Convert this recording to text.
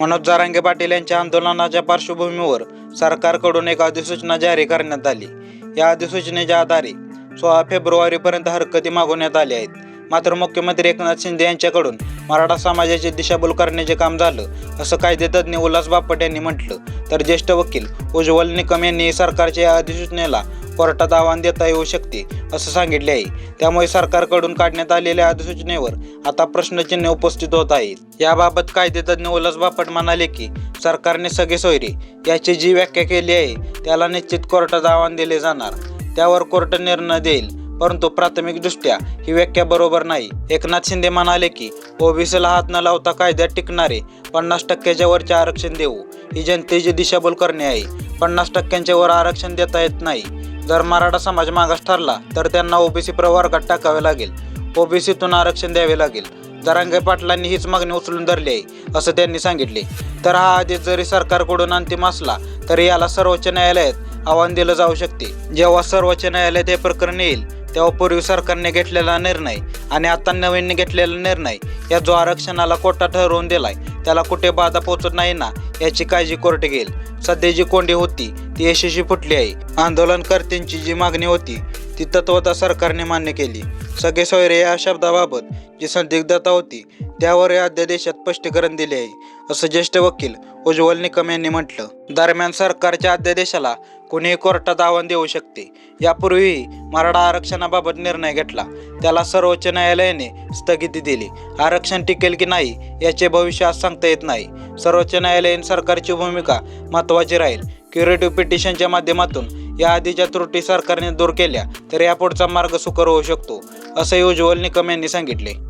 मनोज जारांगे पाटील यांच्या आंदोलनाच्या पार्श्वभूमीवर सरकारकडून एक अधिसूचना जारी करण्यात आली. या अधिसूचनेच्या आधारे सोळा फेब्रुवारीपर्यंत हरकती मागवण्यात आल्या आहेत. मात्र मुख्यमंत्री एकनाथ शिंदे यांच्याकडून मराठा समाजाची दिशाभूल करण्याचे काम झालं असं कायदेतज्ञ उल्हास बापट यांनी म्हटलं. तर ज्येष्ठ वकील उज्ज्वल निकम यांनी सरकारच्या या अधिसूचनेला कोर्टात आव्हान देता येऊ शकते असं सांगितले आहे. त्यामुळे सरकारकडून काढण्यात आलेल्या अधिसूचनेवर आता प्रश्नचिन्ह उपस्थित होत आहेत. याबाबत कायदेतज्ञ उल्हास बापट म्हणाले की सरकारने सगळे सोयरे याची जी व्याख्या केली आहे त्याला निश्चित कोर्टात आव्हान दिले जाणार. त्यावर कोर्ट निर्णय देईल परंतु प्राथमिकदृष्ट्या ही व्याख्या बरोबर नाही. एकनाथ शिंदे म्हणाले की ओबीसीला हात न लावता कायद्यात टिकणारे पन्नास टक्क्याच्या वरचे आरक्षण देऊ. ही जनतेची दिशाभूल करणे आहे. पन्नास टक्क्यांच्या वर आरक्षण देता येत नाही. जर मराठा समाज मागास ठरला तर त्यांना ओबीसी प्रवर्गात टाकावे लागेल. ओबीसीतून आरक्षण द्यावे लागेल. जरांगे पाटलांनी हीच मागणी उचलून धरली आहे असं त्यांनी सांगितले. तर हा आदेश जरी सरकारकडून अंतिम असला तरी याला सर्वोच्च न्यायालयात आव्हान दिलं जाऊ शकते. जेव्हा सर्वोच्च न्यायालयात हे प्रकरण येईल तेव्हा पूर्वी सरकारने घेतलेला निर्णय आणि आता नवीन घेतलेला निर्णय या जो आरक्षणाला कोटा ठरवून दिलाय त्याला कुठे बाधा पोहोचत नाही ना याची काळजी कोर्ट घेईल. सध्या जी कोंडी होती ती यशस्वी फुटली आहे. आंदोलनकर्त्यांची जी मागणी होती ती तत्वता सरकारने मान्य केली. सगळे सोयरे या शब्दाबाबत जी संदिग्धता होती त्यावर या अध्यादेशात स्पष्टीकरण दिले आहे असं ज्येष्ठ वकील उज्ज्वल निकम यांनी म्हटलं. दरम्यान सरकारच्या अध्यादेशाला कोणीही कोर्टात आव्हान देऊ शकते. यापूर्वीही मराठा आरक्षणाबाबत निर्णय घेतला. त्याला सर्वोच्च न्यायालयाने स्थगिती दिली. आरक्षण टिकेल की नाही याचे भविष्य आज सांगता येत नाही. सर्वोच्च न्यायालयीन सरकारची भूमिका महत्त्वाची राहील. क्युरेटिव्ह पिटिशनच्या माध्यमातून या आधीच्या त्रुटी सरकारने दूर केल्या तर यापुढचा मार्ग सुकर होऊ शकतो असंही उज्ज्वल निकम यांनी सांगितले.